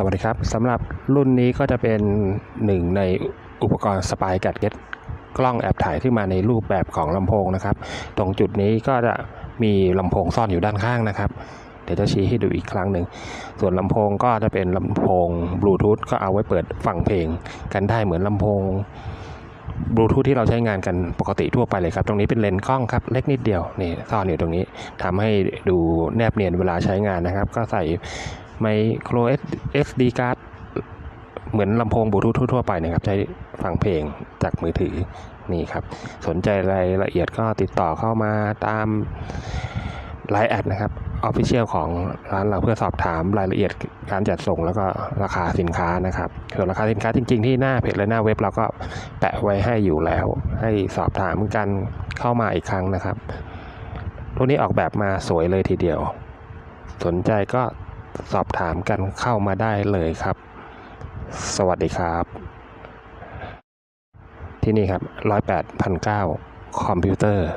สวัสดีครับสำหรับรุ่นนี้ก็จะเป็นหนึ่งในอุปกรณ์สปายกัดเก็ตกล้องแอบถ่ายที่มาในรูปแบบของลำโพงนะครับ ตรงจุดนี้ก็จะมีลำโพงซ่อนอยู่ด้านข้างนะครับ เดี๋ยวจะชี้ให้ดูอีกครั้งหนึ่ง ส่วนลำโพงก็จะเป็นลำโพงบลูทูธก็เอาไว้เปิดฟังเพลงกันได้เหมือนลำโพงบลูทูธที่เราใช้งานกันปกติทั่วไปเลยครับ ตรงนี้เป็นเลนส์กล้องครับ เล็กนิดเดียวนี่ซ่อนอยู่ตรงนี้ทำให้ดูแนบเนียนเวลาใช้งานนะครับ ก็ใส่ ไมโคร SD card เหมือนลำโพงบลูทูธทั่วไปนะครับ ใช้ฟังเพลงจากมือถือนี่ครับ สนใจรายละเอียดก็ติดต่อเข้ามาตามไลน์แอดนะครับออฟฟิเชียลของร้านเราเพื่อสอบถามรายละเอียดการจัดส่งแล้วก็ราคาสินค้านะครับส่วนราคาสินค้าจริง ๆ ที่หน้าเพจและหน้าเว็บเราก็แปะไว้ให้อยู่แล้ว ให้สอบถามกันเข้ามาอีกครั้งนะครับรุ่นนี้ออกแบบมาสวยเลยทีเดียว สนใจก็ สอบถามกันเข้ามาได้เลยครับ สวัสดีครับ ที่นี่ครับร้อยแปดพันเก้าคอมพิวเตอร์